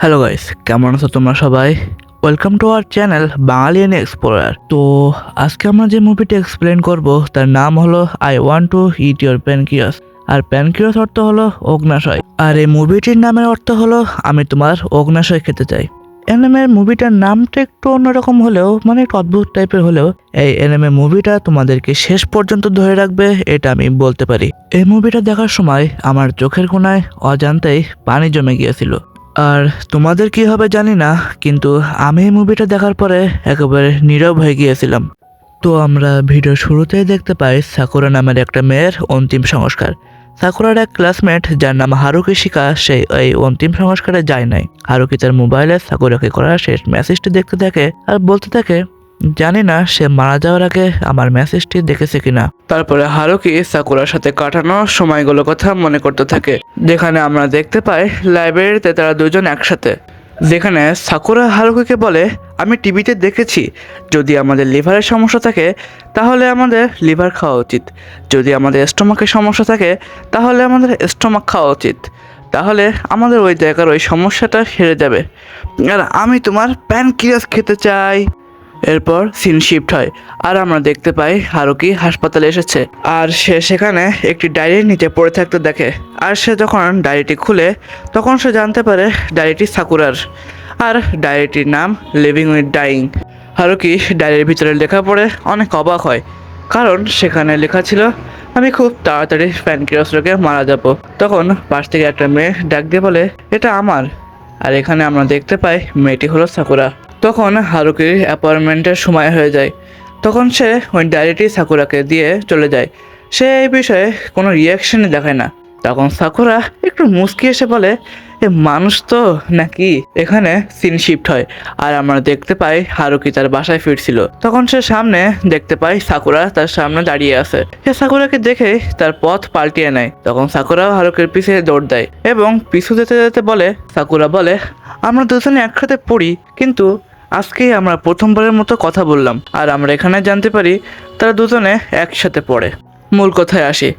Hello guys কেমন আছো তোমরা সবাই? Welcome to our channel Bangalian explorer তো আজকে আমরা যে মুভিটি এক্সপ্লেন করব, তার নাম হলো I want to eat your pancreas R pancreas অর্থ হলো অগ্নাশয়, আর এই মুভিটির নামের অর্থ হলো আমি তোমার অগ্নাশয় খেতে চাই। এনএমের মুভিটার নামটা একটু অন্যরকম হলেও মানে একটু অদ্ভুত টাইপের হলেও, এই এনএমএ মুভিটা তোমাদেরকে শেষ পর্যন্ত ধরে রাখবে, এটা আমি বলতে পারি। এই মুভিটা দেখার সময় আমার চোখের কোনায় অজান্তেই পানি জমে গিয়েছিল। আর তোমাদের কি হবে জানি না, কিন্তু আমি এই মুভিটা দেখার পরে একেবারে নীরব হয়ে গিয়েছিলাম। তো আমরা ভিডিও শুরুতেই দেখতে পাই সাকুরা নামের একটা মেয়ের অন্তিম সংস্কার। সাকুরার এক ক্লাসমেট যার নাম হারুকি শিকা সেই এই অন্তিম সংস্কারে যায় নাই। হারুকি তার মোবাইলে সাকুরাকে করা শেষ মেসেজটি দেখতে থাকে আর বলতে থাকে জানি না সে মারা যাওয়ার আগে আমার মেসেজটি দেখেছে কিনা। তারপরে হারুকি সাকুরার সাথে কাটানো সময়গুলোর কথা মনে করতে থাকে, যেখানে আমরা দেখতে পাই লাইব্রেরিতে তারা দুজন একসাথে। যেখানে সাকুরা হারুকিকে বলে, আমি টিভিতে দেখেছি, যদি আমাদের লিভারের সমস্যা থাকে, তাহলে আমাদের লিভার খাওয়া উচিত। যদি আমাদের স্টোমাকের সমস্যা থাকে, তাহলে আমাদের স্টোমাক খাওয়া উচিত। তাহলে আমাদের ওই জায়গার ওই সমস্যাটা সেরে যাবে। আর আমি তোমার প্যানক্রিয়াস খেতে চাই। এরপর সিন শিফট হয়। আর আমরা দেখতে পাই হারুকি হাসপাতালে এসেছে। আর সে সেখানে একটি ডায়েরির নিচে পড়ে থাকতে দেখে। আর সে যখন ডায়েরিটি খুলে, তখন সে জানতে পারে ডায়েরিটি সাকুরার। আর ডায়েরিটির নাম লিভিং উইথ ডাইং হারুকি ডায়েরির ভিতরে লেখা পড়ে অনেক অবাক হয়। কারণ সেখানে লেখা ছিল, আমি খুব তাড়াতাড়ি প্যানক্রিয়াস রোগে মারা যাব। তখন পাশ থেকে একটা মেয়ে ডাক দিয়ে বলে, এটা আমার। আর এখানে আমরা দেখতে পাই মেয়েটি হলো সাকুরা। তখন হারুকির অ্যাপয়েন্টমেন্টের সময় হয়ে যায়। তখন সে ওই ডায়েরিটি সাকুরাকে দিয়ে চলে যায়। সে এই বিষয়ে কোনো রিয়াকশনই দেখায় না। তখন সাকুরা একটু মুচকি এসে বলে, এ মানুষ তো নাকি এখানে সিন শিফট হয়? আর আমরা দেখতে পাই হারুকি তার বাসায় ফিরছিল। তখন সে সামনে দেখতে পাই সাকুরা তার সামনে দাঁড়িয়ে আছে। সে সাকুরাকে দেখে তার পথ পাল্টিয়ে নেয়। তখন সাকুরাও হারুকির পিছিয়ে দৌড় দেয় এবং পিছু যেতে যেতে বলে, সাকুরা বলে, আমরা দুজনে একসাথে পড়ি, কিন্তু আজকেই আমরা প্রথমবারের মতো কথা বললাম, আর আমরা এখানে জানতে পারি তারা দুজনে একসাথে পড়ে। মূল কথায় আসি।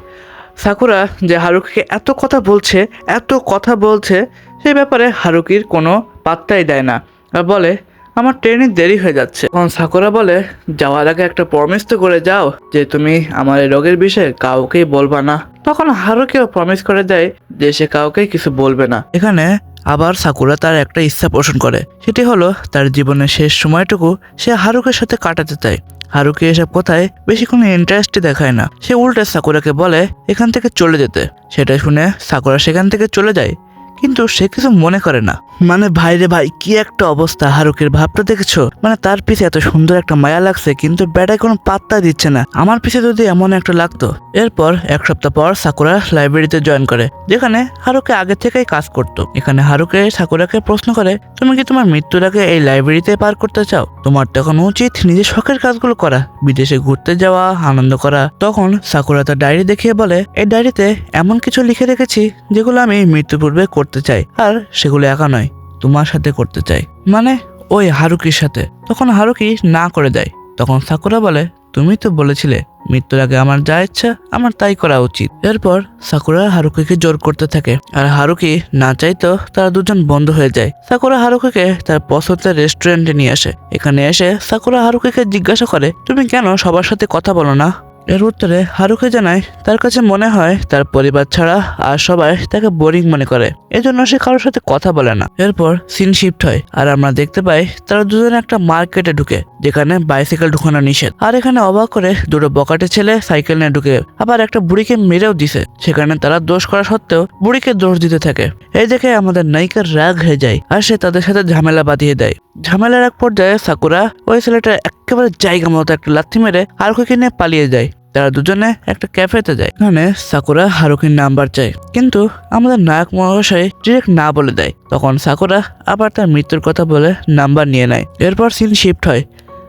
সাকুরা যে হারুকিকে এত কথা বলছে, এত কথা বলছে, সে ব্যাপারে হারুকির কোনো পাত্তাই দেয় না আর বলে আমার ট্রেনে দেরি হয়ে যাচ্ছে। তখন সাকুরা বলে, যাওয়ার আগে একটা প্রমিস তো করে যাও, যে তুমি আমার এই রোগের বিষয়ে কাউকেই বলবা না। তখন হারুকিও প্রমিস করে দেয়, যে সে কাউকে কিছু বলবে না। এখানে আবার সাকুরা তার একটা ইচ্ছা পোষণ করে। সেটি হলো, তার জীবনের শেষ সময়টুকু সে হারুকের সাথে কাটাতে চায়। হারুকে এসব কথায় বেশি কোনো ইন্টারেস্টই দেখায় না। সে উল্টে সাকুরাকে বলে, এখান থেকে চলে যেতে। সেটা শুনে সাকুরা সেখান থেকে চলে যায়, কিন্তু সে কিছু মনে করে না। মানে ভাইরে ভাই, কি একটা অবস্থা? হারুকের ভাবটা দেখেছ? মানে তার পিছে এত সুন্দর একটা মায়া লাগছে, কিন্তু বেড়ায় কোনো পাত্তা দিচ্ছে না। আমার পিছে যদি এমন একটা লাগতো, এরপর এক সপ্তাহ পর সাকুরা লাইব্রেরিতে জয়েন করে, যেখানে হারুকে আগে থেকেই কাজ করতো। এখানে হারুকে, সাকুরাকে প্রশ্ন করে, তুমি কি তোমার মৃত্যুর আগে এই লাইব্রেরিতে পার করতে চাও? তোমার তখন উচিত নিজের শখের কাজগুলো করা, বিদেশে ঘুরতে যাওয়া, আনন্দ করা। তখন সাকুরা তার ডায়েরি দেখিয়ে বলে, এই ডায়েরিতে এমন কিছু লিখে রেখেছি, যেগুলো আমি মৃত্যু পূর্বে করতে চাই, আর সেগুলো একা নয়। তোমার সাথে করতে চাই। মানে ওই হারুকির সাথে। তখন হারুকি না করে দেয়। তখন সাকুরা বলে, তুমি তো বলেছিলে, মৃত্যুর আগে আমার যা ইচ্ছা, আমার তাই করা উচিত। এরপর সাকুরা হারুকিকে জোর করতে থাকে। আর হারুকি না চাইতো তারা দুজন বন্ধ হয়ে যায়। সাকুরা হারুকিকে তার পছন্দের রেস্টুরেন্টে নিয়ে আসে। এখানে এসে সাকুরা হারুকিকে জিজ্ঞাসা করে, তুমি কেন সবার সাথে কথা বলো না? এর উত্তরে হারুকে জানায়, তার কাছে মনে হয় তার পরিবার ছাড়া আর সবাই তাকে বোরিং মনে করে। এজন্য সে কারোর সাথে কথা বলে না। এরপর সিন শিফট হয় আর আমরা দেখতে পাই তারা দুজনে একটা মার্কেটে ঢুকে, যেখানে বাইসাইকেল ঢুকানো নিষেধ। আর এখানে অবাক করে দুটো বকাটে ছেলে সাইকেল নিয়ে ঢুকে, আবার একটা বুড়িকে মেরেও দিছে। সেখানে তারা দোষ করা সত্ত্বেও বুড়িকে দোষ দিতে থাকে। এই দেখে আমাদের নায়িকার রাগ হয়ে যায় আর সে তাদের সাথে ঝামেলা বাঁধিয়ে দেয়। ঝামেলার এক পর্যায়ে সাকুরা ওই ছেলেটা একেবারে জায়গা মতো একটা লাথি মেরে হারুকে নিয়ে পালিয়ে যায়। তারা দুজনে একটা ক্যাফেতে যায়। এখানে সাকুরা হারুকির নাম্বার চায়। কিন্তু আমাদের নায়ক মহাশয় ডিরেক্ট না বলে দেয়। তখন সাকুরা আবার তার মৃত্যুর কথা বলে নাম্বার নিয়ে নেয়। এরপর সিন শিফট হয়।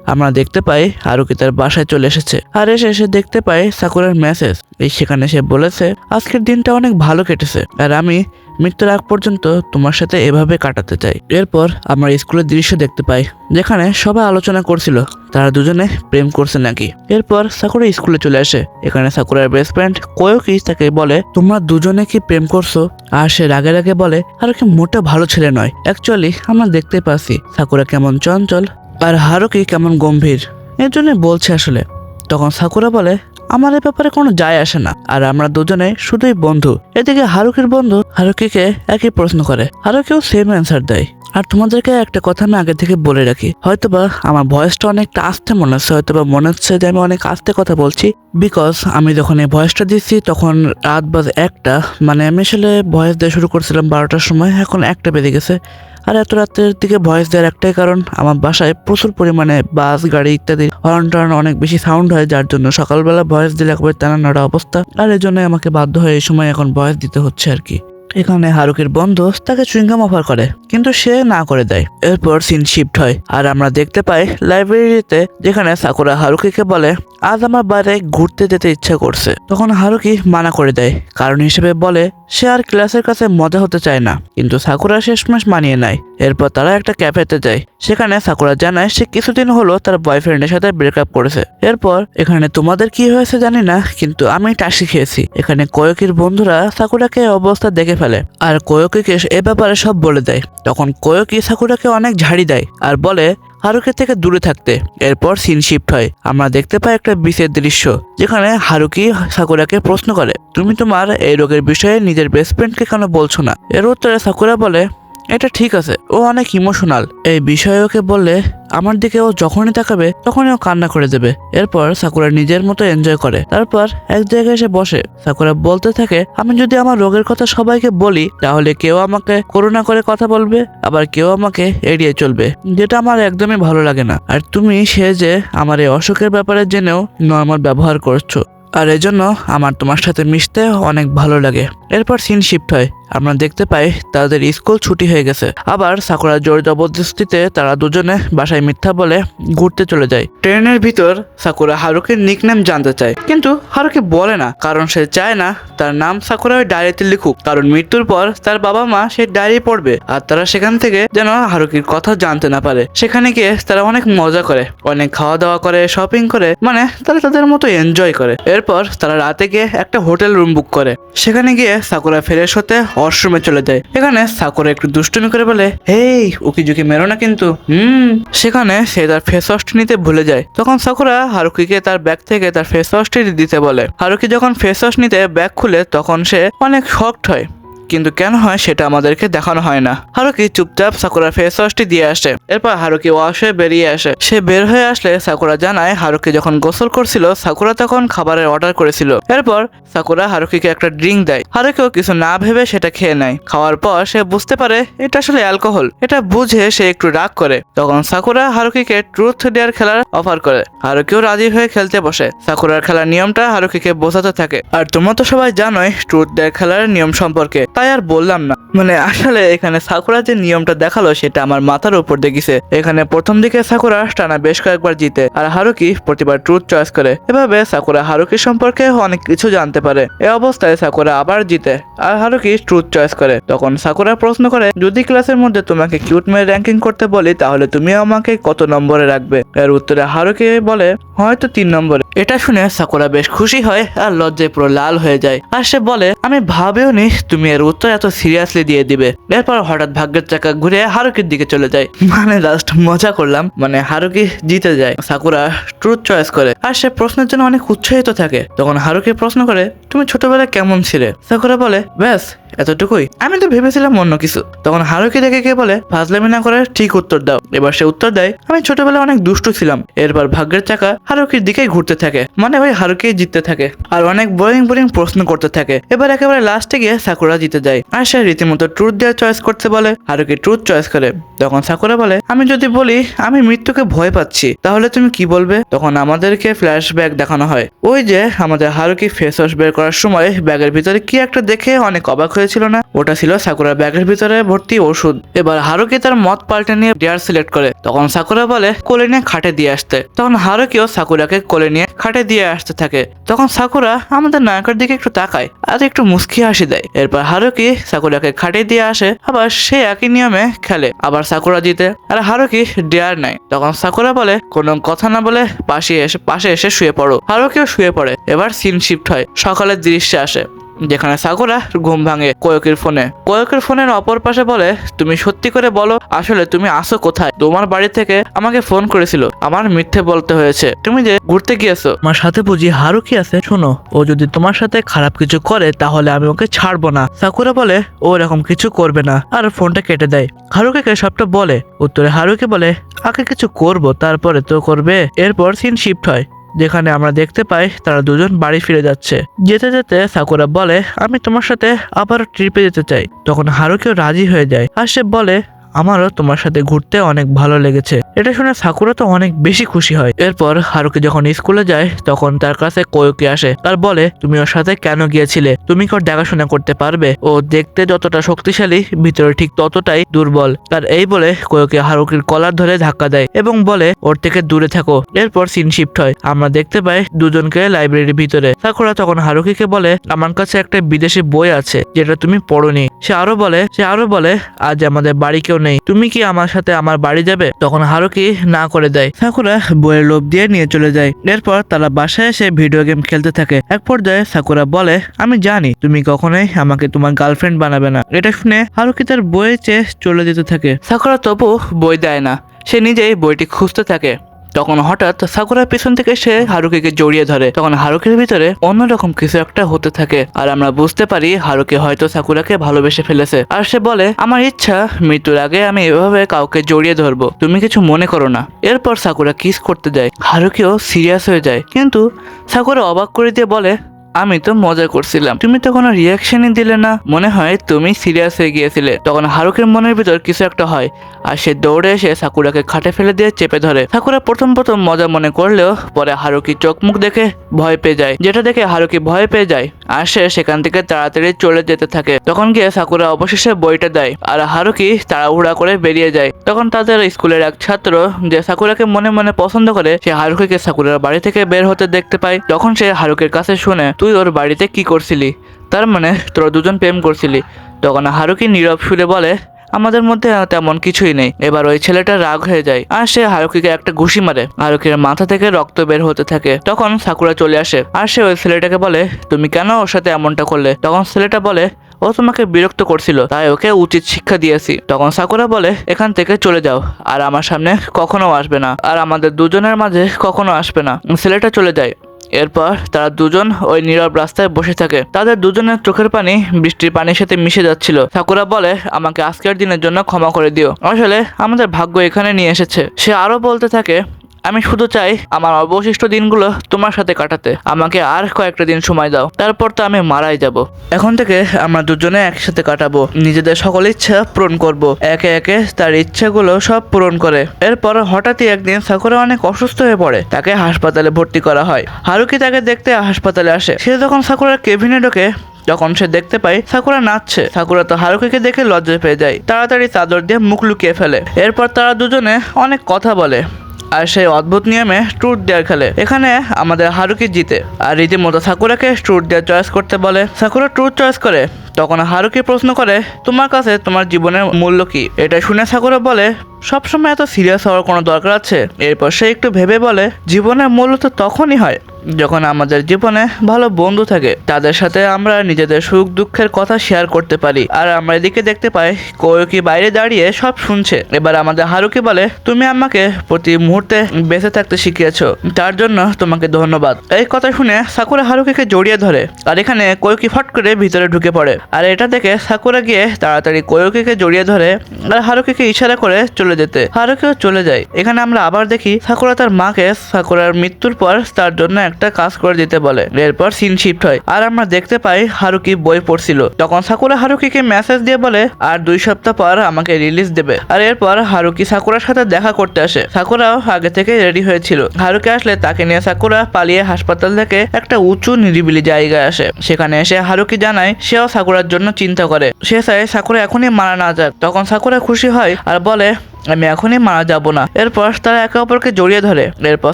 আমরা দেখতে পাই হারুকি তার বাসায় চলে এসেছে। আর এসে এসে দেখতে পাই সাকুরার মেসেজ। এই সেখানে সে বলেছে, আজকের দিনটা অনেক ভালো কেটেছে। আর আমি মৃত্যুর আগ পর্যন্ত তোমার সাথে এভাবে কাটাতে চাই। এরপর আমরা স্কুলের দৃশ্য দেখতে পাই, যেখানে সবাই আলোচনা করছিল, তারা দুজনে প্রেম করছে নাকি। এরপর সাকুরা স্কুলে চলে আসে, এখানে সাকুরার বেস্ট ফ্রেন্ড কোয়োকি তাকে বলে, তোমরা দুজনে কি প্রেম করছ? আর সে রাগে রাগে বলে, আর কি মোটা ভালো ছেলে নয়। অ্যাকচুয়ালি আমরা দেখতে পাচ্ছি সাকুরা কেমন চঞ্চল আর হারুকি কেমন গম্ভীর। এর জন্য বলছে আসলে। তখন সাকুরা বলে আমার এ ব্যাপারে কোনো যায় আসে না। আর আমরা দুজনে শুধুই বন্ধু। এদিকে হারুকির বন্ধু হারুকিকে একই প্রশ্ন করে। হারুকিও সেম অ্যান্সার দেয়। আর তোমাদেরকে একটা কথা আমি আগে থেকে বলে রাখি। হয়তোবা আমার ভয়েসটা অনেকটা আস্তে মনে হচ্ছে, হয়তোবা মনে হচ্ছে যে আমি অনেক আস্তে কথা বলছি। বিকজ আমি যখন এই ভয়েসটা দিচ্ছি তখন রাত বাজে একটা। মানে আমি আসলে ভয়েস দিয়ে শুরু করছিলাম বারোটার সময়, এখন একটা বেজে গেছে। আর এত রাতের দিকে ভয়েস দেওয়ার একটাই কারণ, আমার বাসায় প্রচুর পরিমাণে বাস গাড়ি ইত্যাদি হর্ন টর্ন অনেক বেশি সাউন্ড হয়, যার জন্য সকালবেলা ভয়েস দিলে একবার টানানোটা অবস্থা। আর এই জন্যই আমাকে বাধ্য হয়ে এই সময় এখন ভয়েস দিতে হচ্ছে আর কি। এখানে হারুকের বন্ধু তাকে চুইংগাম অফার করে, কিন্তু সে না করে দেয়। এরপর সিন শিফট হয়, আর আমরা দেখতে পাই লাইব্রেরিতে যেখানে সাকুরা হারুকিকে বলে, আজ আমার বাইরে ঘুরতে যেতে ইচ্ছা করছে। তখন হারুকি মানা করে দেয়, কারণ হিসেবে বলে সে আর ক্লাসের কাছে মজা হতে চায় না। কিন্তু সাকুরা শেষমেশ মানিয়ে নেয়। এরপর তারা একটা ক্যাফেতে যায়। সেখানে সাকুরা জানায় সে কিছুদিন হলো তার বয়ফ্রেন্ডের সাথে ব্রেকআপ করেছে। এরপর, এখানে তোমাদের কি হয়েছে জানি না, কিন্তু আমি টাসি খেয়েছি। এখানে কয়কির বন্ধুরা সাকুরাকে অবস্থা দেখে ফেলে। আর কয়কিকে এ ব্যাপারে সব বলে দেয়। তখন কয়কি সাকুরাকে অনেক ঝাড়ি দেয়। আর বলে হারুকি থেকে দূরে থাকতে। এরপর সিন শিফট হয়। আমরা দেখতে পাই একটা বিশেষ দৃশ্য, যেখানে হারুকি সাকুরাকে প্রশ্ন করে, তুমি তোমার এই রোগের বিষয়ে নিজের বেস্ট ফ্রেন্ডকে কেন বলছো না? এর উত্তরে সাকুরা বলে এটা ঠিক আছে, ও অনেক ইমোশনাল এই বিষয়ে ওকে বললে আমার দিকে ও যখনই তাকাবে, তখনই ও কান্না করে দেবে। এরপর সাকুরা নিজের মতো এনজয় করে। তারপর এক জায়গায় এসে বসে। সাকুরা বলতে থাকে, আমি যদি আমার রোগের কথা সবাইকে বলি, তাহলে কেউ আমাকে করুণা করে কথা বলবে, আবার কেউ আমাকে এড়িয়ে চলবে। যেটা আমার একদমই ভালো লাগে না। আর তুমি সে যে আমার এই অসুখের ব্যাপারে জেনেও নর্মাল ব্যবহার করছ। আর এজন্য আমার তোমার সাথে মিশতে অনেক ভালো লাগে। এরপর সিন শিফট হয়। আমরা দেখতে পাই তাদের স্কুল ছুটি হয়ে গেছে। আবার সাকুরা জোর জবরদস্তিতে তারা দুজনে বাসায় মিথ্যা বলে ঘুরতে চলে যায়। ট্রেনের ভিতর সাকুরা হারুকের নিকনেম জানতে চায়, কিন্তু হারুকে বলে না, কারণ সে চায় না তার নাম সাকুরা ওই ডায়েরিতে লিখুক, কারণ মৃত্যুর পর তার বাবা মা সেই ডায়েরি পড়বে, আর তারা সেখান থেকে যেন হারুকির কথা জানতে না পারে। সেখানে গিয়ে তারা অনেক মজা করে, অনেক খাওয়া দাওয়া করে শপিং করে মানে তারা তাদের মতো এনজয় করে। এরপর তারা রাতে গিয়ে একটা হোটেল রুম বুক করে। সেখানে গিয়ে সাকুরা ফ্রেশ হতে ওয়াশরুমে চলে যায়। এখানে সাকুরা একটু দুষ্টুমি করে বলে এই উকি জুকি মেরো না কিন্তু। হুম, সেখানে সে তার ফেস ওয়াশটি নিতে ভুলে যায়। তখন সাকুরা হারুকিকে তার ব্যাগ থেকে তার ফেস ওয়াশটি দিতে বলে। হারুকি যখন ফেস ওয়াশ নিতে ব্যাগ খুলে, তখন সে অনেক শক্ট হয়। কিন্তু কেন হয় সেটা আমাদেরকে দেখানো হয় না। হারুকি চুপচাপ সাকুরা ফেস ওয়াশটি দিয়ে আসে। এরপর হারুকি ওয়াশ হয়ে বেরিয়ে আসে। সে বের হয়ে আসলে সাকুরা জানায়, হারুকি যখন গোসল করছিল, সাকুরা তখন খাবারের অর্ডার করেছিল। এরপর সাকুরা হারুকিকে একটা ড্রিঙ্ক দেয়। হারুকিও কিছু না ভেবে সেটা খেয়ে নেয়। খাওয়ার পর সে বুঝতে পারে, এটা আসলে অ্যালকোহল। এটা বুঝে সে একটু রাগ করে। তখন সাকুরা হারুকিকে ট্রুথ ডেয়ার খেলার অফার করে। হারুকিও রাজি হয়ে খেলতে বসে। সাকুরার খেলার নিয়মটা হারুকিকে বোঝাতে থাকে। আর তোমরা তো সবাই জানোই, ট্রুথ ডেয়ার খেলার নিয়ম সম্পর্কে। তাই আর বললাম না। মানে আসলে এখানে সাকুরা যে নিয়মটা দেখাল সেটা আমার মাথার উপর দেখিছে এখানে প্রথম দিকে সাকুরা টানা বেশ কয়েকবার জিতে আর হারুকি প্রতিবার ট্রুথ চয়েস করে। এভাবে সাকুরা হারুকি সম্পর্কে অনেক কিছু জানতে পারে। এ অবস্থায় সাকুরা আবার জিতে আর হারুকি ট্রুথ চয়েস করে। তখন সাকুরা প্রশ্ন করে, যদি ক্লাসের মধ্যে তোমাকে কিউট মেয়ে র্যাঙ্কিং করতে বলি, তাহলে তুমি আমাকে কত নম্বরে রাখবে? এর উত্তরে হারুকি বলে, হয়তো তিন নম্বরে। এটা শুনে সাকুরা বেশ খুশি হয় আর লজ্জায় পুরো লাল হয়ে যায়। আর সে বলে, আমি ভাবেও নি তুমি এর উত্তর এত সিরিয়াসলি দিয়ে দিবে। এরপর হঠাৎ ভাগ্যের চাকা ঘুরে হারুকির দিকে চলে যায়। মানে জাস্ট মজা করলাম মানে হারুকি জিতে যায়, সাকুরা ট্রুথ চয়েস করে। আর সে প্রশ্নের জন্য অনেক উৎসাহিত থাকে। তখন হারুকি প্রশ্ন করে, তুমি ছোটবেলায় কেমন ছিলে? সাকুরা বলে, ব্যাস এতটুকুই? আমি তো ভেবেছিলাম অন্য কিছু। তখন হারুকি দেখে কে বলে, ফাজলামি না করে ঠিক উত্তর দাও। এবার সে উত্তর দেয়, আমি ছোটবেলায় অনেক দুষ্টু ছিলাম। এরপর ভাগ্যের চাকা হারুকির দিকেই ঘুরতে থাকে। মানে ওই হারুকি জিততে থাকে। আর অনেক বোরিং বোরিং প্রশ্ন করতে থাকে। এবার একেবারে লাস্টে গিয়ে সাকুরা জিতে যায়। আর সে রীতিমতো ট্রুথ দেওয়ার চয়েস করতে বলে হারুকি ট্রুথ চয়েস করে। তখন সাকুরা বলে, আমি যদি বলি, আমি মৃত্যুকে ভয় পাচ্ছি, তাহলে তুমি কি বলবে? তখন আমাদেরকে ফ্ল্যাশব্যাক দেখানো হয়। ওই যে আমাদের হারুকি ফেস ওয়াশ বের করার সময় ব্যাগের ভিতরে কি একটা দেখে অনেক অবাক হয়েছিল না। ওটা ছিল সাকুরার ব্যাগের ভিতরে ভর্তি ওষুধ। এবার হারুকি তার মত পাল্টে নিয়ে ডেয়ার সিলেক্ট করে। তখন সাকুরা বলে, কোলে নিয়ে খাটে দিয়ে আসতে। তখন হারুকিও সাকুরাকে কোলে নিয়ে খাটে দিয়ে আসতে থাকে। তখন সাকুরা আমাদের নায়কের দিকে একটু তাকায়, আর একটু মুস্কি হাসি দেয়। এরপর হারুকি সাকুরাকে খাটে দিয়ে আসে, আবার সে একই নিয়মে খেলে। আবার সাকুরা জিতে, আর হারুকি ডেয়ার নেয়। তখন সাকুরা বলে, কোনো কথা না বলে পাশে এসে পাশে এসে শুয়ে পড়ো। হারুকিও শুয়ে পড়ে। এবার সিন শিফট হয়। সকালের দৃশ্যে আসে। যেখানে সাকুরা ঘুম ভাঙে কয়কের ফোনে। কয়কের ফোনের অপর পাশে বলে, তুমি সত্যি করে বলো, আসলে তুমি আসো কোথায়? তোমার বাড়ি থেকে আমাকে ফোন করেছিল। আমার মিথ্যে বলতে হয়েছে। তুমি যে ঘুরতে গিয়েছো। আমার সাথে বুঝি হারু কি আছে? শোনো, ও যদি তোমার সাথে খারাপ কিছু করে, তাহলে আমি ওকে ছাড়বো না। সাকুরা বলে, ও এরকম কিছু করবে না। আর ফোনটা কেটে দেয়। হারুকে কে সবটা বলে, উত্তরে হারুকে বলে, আগে কিছু করব, তারপরে তো করবে। এরপর সিন শিফট হয়। যেখানে আমরা দেখতে পাই তারা দুজন বাড়ি ফিরে যাচ্ছে। যেতে যেতে সাকুরা বলে, আমি তোমার সাথে আবার ট্রিপে যেতে চাই। তখন হারুকেও রাজি হয়ে যায় আর সে বলে আমারও তোমার সাথে ঘুরতে অনেক ভালো লেগেছে। এটা শুনে সাকুরা তো অনেক বেশি খুশি হয়। এরপর হারুকে যখন স্কুলে যায়, তখন তার কাছে কোয়কি আসে। আর বলে, তুমি ওর সাথে কেন গিয়েছিলে? তুমি কি ওর দেখাশোনা করতে পারবে? ও দেখতে যতটা শক্তিশালী, ভিতরে ঠিক ততটাই দুর্বল। আর এই বলে কোয়কি হারুকির কলার ধরে ধাক্কা দেয় এবং বলে, ওর থেকে দূরে থাকো। এরপর সিন শিফট হয়। আমরা দেখতে পাই দুজনকে লাইব্রেরির ভিতরে। সাকুরা তখন হারুকিকে বলে, আমার কাছে একটা বিদেশি বই আছে, যেটা তুমি পড়োনি। সে আরও বলে, সে আরও বলে, আজ আমাদের বাড়ি কেউ নেই। তুমি কি আমার সাথে আমার বাড়ি যাবে? তখন হারুকি না করে দেয়। সাকুরা বইয়ের লোভ দিয়ে নিয়ে চলে যায়। এরপর তারা বাসায় এসে ভিডিও গেম খেলতে থাকে। এক পর্যায়ে সাকুরা বলে, আমি জানি, তুমি কখনোই আমাকে তোমার গার্লফ্রেন্ড বানাবে না। এটা শুনে হারুকি তার বইয়ের চেয়ে চলে যেতে থাকে। সাকুরা তবু বই দেয় না। সে নিজেই বইটি খুঁজতে থাকে। তখন হঠাৎ সাকুরার পেছন থেকে সে হারুকিকে জড়িয়ে ধরে। তখন হারুকির ভিতরে অন্যরকম কিছু একটা হতে থাকে আর আমরা বুঝতে পারি হারুকি হয়তো সাকুরাকে ভালোবেসে ফেলেছে। আর সে বলে, আমার ইচ্ছা, মৃত্যুর আগে আমি এভাবে কাউকে জড়িয়ে ধরবো। তুমি কিছু মনে করো না। এরপর সাকুরা কিস করতে যায়। হারুকিও সিরিয়াস হয়ে যায়। কিন্তু সাকুরা অবাক করে দিয়ে বলে আমি তো মজা করছিলাম। তুমি তো কোনো রিয়াকশনই দিলে না। মনে হয় তুমি সিরিয়াস হয়ে গিয়েছিলে। তখন হারুকের মনের ভিতর কিছু একটা হয়। আর সে দৌড়ে এসে সাকুরাকে খাটে ফেলে দিয়ে চেপে ধরে। সাকুরা প্রথম প্রথম মজা মনে করলেও পরে হারুকি চোখ মুখ দেখে ভয় পেয়ে যায়। যেটা দেখে হারুকি ভয় পেয়ে যায় আর সে সেখান থেকে তাড়াতাড়ি চলে যেতে থাকে। তখন গিয়ে সাকুরা অবশেষে বইটা দেয় আর হারুকি তাড়াহুড়া করে বেরিয়ে যায়। তখন তাদের স্কুলের এক ছাত্র যে সাকুরাকে মনে মনে পছন্দ করে, সে হারুকিকে সাকুরার বাড়ি থেকে বের হতে দেখতে পায়। তখন সে হারুকের কাছে শুনে, তুই ওর বাড়িতে কি করছিলি? তার মানে তোরা দুজন প্রেম করছিলি। তখন হারুকি নীরব সুরে বলে আমাদের মধ্যে তেমন কিছুই নেই। এবার ওই ছেলেটা রাগ হয়ে যায় আর সে হারুকিকে একটা ঘুষি মারে। হারুকির মাথা থেকে রক্ত বের হতে থাকে। তখন সাকুরা চলে আসে আর সে ওই ছেলেটাকে বলে, তুমি কেন ওর সাথে এমনটা করলে? তখন ছেলেটা বলে, ও তোমাকে বিরক্ত করছিল, তাই ওকে উচিত শিক্ষা দিয়েছি। তখন সাকুরা বলে, এখান থেকে চলে যাও, আর আমার সামনে কখনো আসবে না, আর আমাদের দুজনের মাঝে কখনো আসবে না। ছেলেটা চলে যায়। এরপর তারা দুজন ওই নীরব রাস্তায় বসে থাকে। তাদের দুজনের চোখের পানি, বৃষ্টির পানির সাথে মিশে যাচ্ছিল। ঠাকুরা বলে, আমাকে আজকের দিনের জন্য ক্ষমা করে দিও। আসলে আমাদের ভাগ্য এখানে নিয়ে এসেছে। সে আরও বলতে থাকে আমি শুধু চাই আমার অবশিষ্ট দিনগুলো তোমার সাথে কাটাতে। আমাকে আর কয়েকটা দিন সময় দাও। তারপর তো আমি মারাই যাব। এখন থেকে আমরা দুজনে একসাথে কাটাবো। নিজেদের সকল ইচ্ছা পূরণ করব। একে একে তার ইচ্ছাগুলো সব পূরণ করে। এরপর হঠাৎই একদিন সাকুরা অনেক অসুস্থ হয়ে পড়ে। তাকে হাসপাতালে ভর্তি করা হয়। হারুকি তাকে দেখতে হাসপাতালে আসে। সে যখন সাকুরার কেবিনে ঢোকে, যখন সে দেখতে পায় সাকুরা নাচছে। সাকুরা তো হারুকিকে দেখে লজ্জা পেয়ে যায়। তাড়াতাড়ি চাদর দিয়ে মুখ লুকিয়ে ফেলে। এরপর তারা দুজনে অনেক কথা বলে। আর সেই অদ্ভুত নিয়মে ট্রুট দেয়ার খেলে। এখানে আমাদের হারুকি জিতে। আর রীতিমতো সাকুরাকে ট্রুট দেয়ার চয়েস করতে বলে। সাকুরা ট্রুট চয়েস করে, তখন হারুকি প্রশ্ন করে, তোমার কাছে তোমার জীবনের মূল্য কি? এটা শুনে সাকুরা বলে, সবসময় এত সিরিয়াস হওয়ার কোনো দরকার আছে? এরপর সে একটু ভেবে বলে, জীবনের মূল্য তো তখনই হয় যখন আমাদের জীবনে ভালো বন্ধু থাকে, তাদের সাথে আমরা নিজেদের সুখ দুঃখের কথা শেয়ার করতে পারি। আর আমরা এদিকে দেখতে পাই কোয়কি বাইরে দাঁড়িয়ে সব শুনছে। এবার আমাদের হারুকি বলে, তুমি আমাকে প্রতি মুহূর্তে বেঁচে থাকতে শিখিয়েছো। তার জন্য তোমাকে ধন্যবাদ। এই কথা শুনে সাকুরা হারুকিকে জড়িয়ে ধরে। আর এখানে কোয়কি ফট করে ভিতরে ঢুকে পড়ে। আর এটা দেখে সাকুরা গিয়ে তাড়াতাড়ি কোয়কিকে জড়িয়ে ধরে আর হারুকিকে ইশারা করে চলে যেতে। হারুকিও চলে যায়। এখানে আমরা আবার দেখি, সাকুরা তার মাকে সাকুরার মৃত্যুর পর তার জন্য একটা একটা কাজ করে দিতে বলে। এরপর সিন শিফট হয়। আর আমরা দেখতে পাই হারুকি বই পড়ছিল। তখন সাকুরা হারুকিকে মেসেজ দিয়ে বলে, আর দুই সপ্তাহ পর আমাকে রিলিজ দেবে। আর এরপর হারুকি সাকুরার সাথে দেখা করতে আসে। সাকুরাও আগে থেকে রেডি হয়েছিল। হারুকি আসলে তাকে নিয়ে সাকুরা পালিয়ে হাসপাতাল থেকে একটা উঁচু, নিরিবিলি জায়গায় আসে। সেখানে এসে হারুকি জানায়, সেও সাকুরার জন্য চিন্তা করে। সে চায় সাকুরা এখনই মারা না যাক। তখন সাকুরা খুশি হয় আর বলে আমি এখনই মারা যাব না। এরপর তারা একে অপরকে জড়িয়ে ধরে। এরপর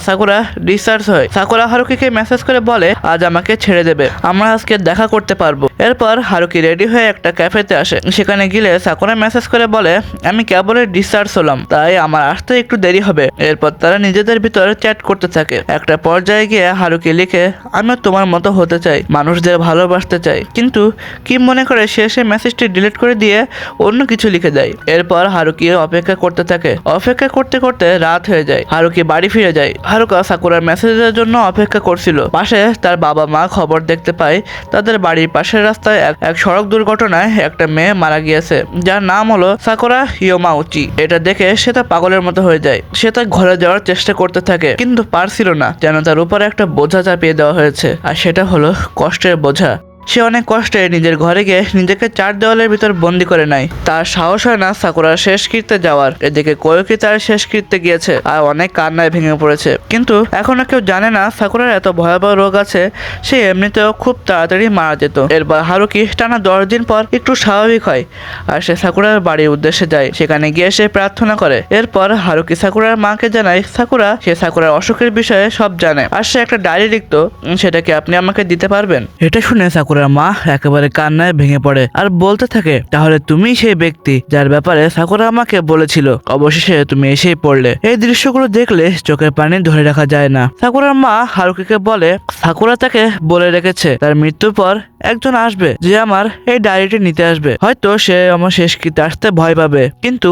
সাকুরা ডিসচার্জ হয়। সাকুরা হারুকিকে মেসেজ করে বলে, আজ আমাকে ছেড়ে দেবে। আমরা আজকে দেখা করতে পারব। এরপর হারুকি রেডি হয়ে একটা ক্যাফেতে আসে। সেখানে গেলে সাকুরা মেসেজ করে বলে, আমি কেবলই ডিসচার্জ হলাম, তাই আমার আসতে একটু দেরি হবে। এরপর তারা নিজেদের ভিতরে চ্যাট করতে থাকে। একটা পর্যায়ে গিয়ে হারুকি লিখে, আমিও তোমার মতো হতে চাই, মানুষদের ভালোবাসতে চাই। কিন্তু কি মনে করে সে সে মেসেজটি ডিলিট করে দিয়ে অন্য কিছু লিখে দেয়। এরপর হারুকি অপেক্ষা করতে থাকে। অপেক্ষা করতে করতে রাত হয়ে যায়। হারুকি বাড়ি ফিরে যায়। হারুকা সাকুরার মেসেজের জন্য অপেক্ষা করছিল। পাশে তার বাবা মা খবর দেখতে পায়, তাদের বাড়ির পাশের রাস্তায় এক সড়ক দুর্ঘটনায় একটা মেয়ে মারা গিয়েছে। যার নাম হলো সাকুরা হিয়োমাউচি। এটা দেখে সে তা পাগলের মতো হয়ে যায়। সে তার ঘরে যাওয়ার চেষ্টা করতে থাকে, কিন্তু পারছিল না, যেন তার উপরে একটা বোঝা চাপিয়ে দেওয়া হয়েছে। আর সেটা হলো কষ্টের বোঝা। সে অনেক কষ্টে নিজের ঘরে গিয়ে নিজেকে চার দেওয়ালের ভিতর বন্দি করে নেয়। তার সাহস হয় না সাকুরার শেষ কৃত্যে যাওয়ার। এদিকে কোয়কি তার শেষ কৃত্যে গিয়েছে আর অনেক কান্নায় ভেঙে পড়েছে। কিন্তু এখনও কেউ জানে না সাকুরার এত ভয়াবহ রোগ আছে সে এমনিতেও খুব তাড়াতাড়ি মারা যেত। এরপর হারুকি টানা দশ দিন পর একটু স্বাভাবিক হয় আর সে সাকুরার বাড়ির উদ্দেশ্যে যায়। সেখানে গিয়ে সে প্রার্থনা করে। এরপর হারুকি সাকুরার মাকে জানায় সাকুরা সে সাকুরার অসুখের বিষয়ে সব জানে। আর সে একটা ডায়েরি লিখতো উম, সেটা কি আপনি আমাকে দিতে পারবেন? এটা শুনে সাকুরার মা একেবারে কান্নায় ভেঙে পড়ে আর বলতে থাকে, তাহলে তুমি সেই ব্যক্তি যার ব্যাপারে সাকুরা আমাকে বলেছিল, অবশেষে তুমি এসেই পড়লে। এই দৃশ্যগুলো দেখলে চোখের পানি ধরে রাখা যায় না। সাকুরার মা হারুকিকে বলে সাকুরা তাকে বলে রেখেছে, তার মৃত্যুর পর একজন আসবে, যে আমার এই ডায়েরিটি নিতে আসবে। হয়তো সে আমার শেষ শেষকৃতে আসতে ভয় পাবে। কিন্তু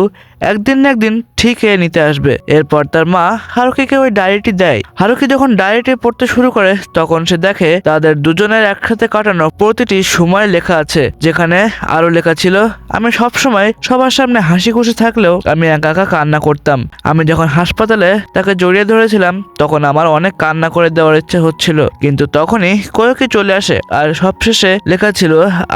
একদিন না একদিন ঠিক এ নিতে আসবে। এরপর তার মা হারুকিকে ওই ডায়েরিটি দেয়। হারুকি যখন ডায়েরিটি পড়তে শুরু করে, তখন সে দেখে তাদের দুজনের একসাথে কাটানো প্রতিটি সময় লেখা আছে, যেখানে আরও লেখা ছিল, আমি সব সময় সবার সামনে হাসি খুশি থাকলেও আমি একা একা কান্না করতাম। আমি যখন হাসপাতালে তাকে জড়িয়ে ধরেছিলাম, তখন আমার অনেক কান্না করে দেওয়ার ইচ্ছে হচ্ছিল। কিন্তু তখনই কয়েকে চলে আসে, আর সবশেষে লেখা ছিল,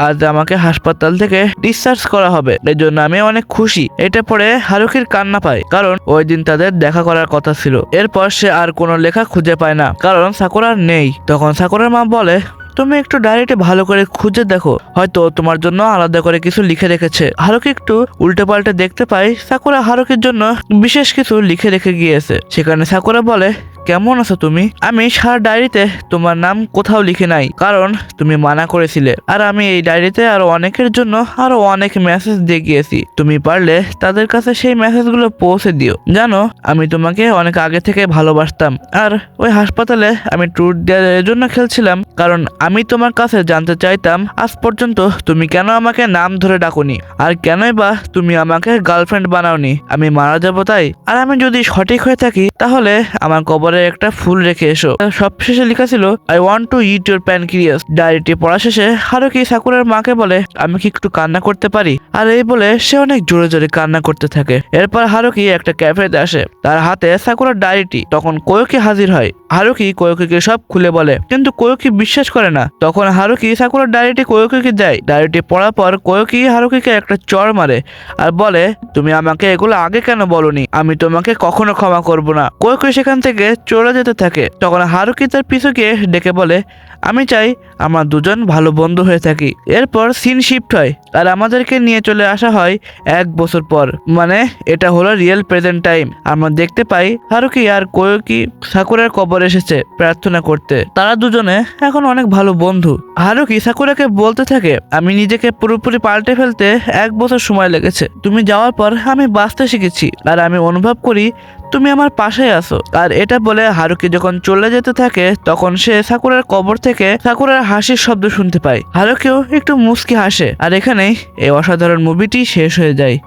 আজ আমাকে হাসপাতাল থেকে ডিসচার্জ করা হবে। এই জন্য আমি অনেক খুশি। এটা পড়ে হারুকির কান্না পায়, কারণ ওই দিন তাদের দেখা করার কথা ছিল। এরপর সে আর কোনো লেখা খুঁজে পায় না, কারণ সাকুরার নেই। তখন সাকুরার মা বলে তুমি একটু ডায়েরিটি ভালো করে খুঁজে দেখো। হয়তো তোমার জন্য আলাদা করে কিছু লিখে রেখেছে। হারুকি একটু উল্টে পাল্টে দেখতে পাই। সাকুরা হারুকির জন্য বিশেষ কিছু লিখে রেখে গিয়েছে। সেখানে সাকুরা বলে, কেমন আছো তুমি? আমি সারা ডায়েরিতে তোমার নাম কোথাও লিখে নাই, কারণ তুমি মানা করেছিলে। আর আমি এই ডায়েরিতে আরও অনেকের জন্য আরও অনেক মেসেজ দিয়ে গিয়েছি। তুমি পারলে তাদের কাছে সেই মেসেজগুলো পৌঁছে দিও। জানো, আমি তোমাকে অনেক আগে থেকে ভালোবাসতাম। আর ওই হাসপাতালে আমি ট্যুর দেওয়ার জন্য খেলছিলাম, কারণ আমি তোমার কাছে জানতে চাইতাম, আজ পর্যন্ত তুমি কেন আমাকে নাম ধরে ডাকুনি? আর কেনই বা তুমি আমাকে গার্লফ্রেন্ড বানাওনি? আমি মারা যাব তাই? আর আমি যদি সঠিক হয়ে থাকি, তাহলে আমার কবরে একটা ফুল রেখে এসো। সবশেষে লেখা ছিল I want to eat your pancreas ডায়েরিটি পড়া শেষে হারুকি সাকুরার মাকে বলে, আমি কি একটু কান্না করতে পারি? আর এই বলে সে অনেক জোরে জোরে কান্না করতে থাকে। এরপর হারুকি একটা ক্যাফেতে আসে। তার হাতে সাকুরার ডায়েরিটি। তখন কোয়কি হাজির হয়। হারুকি কয়কিকে সব খুলে বলে, কিন্তু কয়কি বিশ্বাস করে না। তখন হারুকি সাকুরার ডায়েরিটি কয়কিকে দেয় ডায়েরিটি পড়ার পর কয়কি হারুকিকে একটা চর মারে আর বলে, তুমি আমাকে এগুলো আগে কেন বলনি? আমি তোমাকে কখনো ক্ষমা করব না। কয়কি সেখান থেকে চলে যেতে থাকে। তখন হারুকি তার পিছু গিয়ে ডেকে বলে, আমি চাই আমরা দুজন ভালো বন্ধু হয়ে থাকি। এরপর সিন শিফট হয় আর আমাদেরকে নিয়ে চলে আসা হয় এক বছর পর। মানে এটা হলো রিয়েল প্রেজেন্ট টাইম আমরা দেখতে পাই হারুকি আর কোয়কি সাকুরার কবর এসেছে প্রার্থনা করতে। তারা দুজনে এখন অনেক ভালো বন্ধু। হারুকি সাকুরাকে বলতে থাকে, আমি নিজেকে পুরোপুরি পাল্টে ফেলতে এক বছর সময় লেগেছে। তুমি যাওয়ার পর আমি বাঁচতে শিখেছি আর আমি অনুভব করি তুমি আমার পাশে আছো। আর এটা বলে হারুকি যখন চলে যেতে থাকে, তখন সে সাকুরার কবর থেকে সাকুরার হাসির শব্দ শুনতে পায়। হারুকিও একটু মুসকি হাসে। আর এখানেই এই অসাধারণ মুভিটি শেষ হয়ে যায়।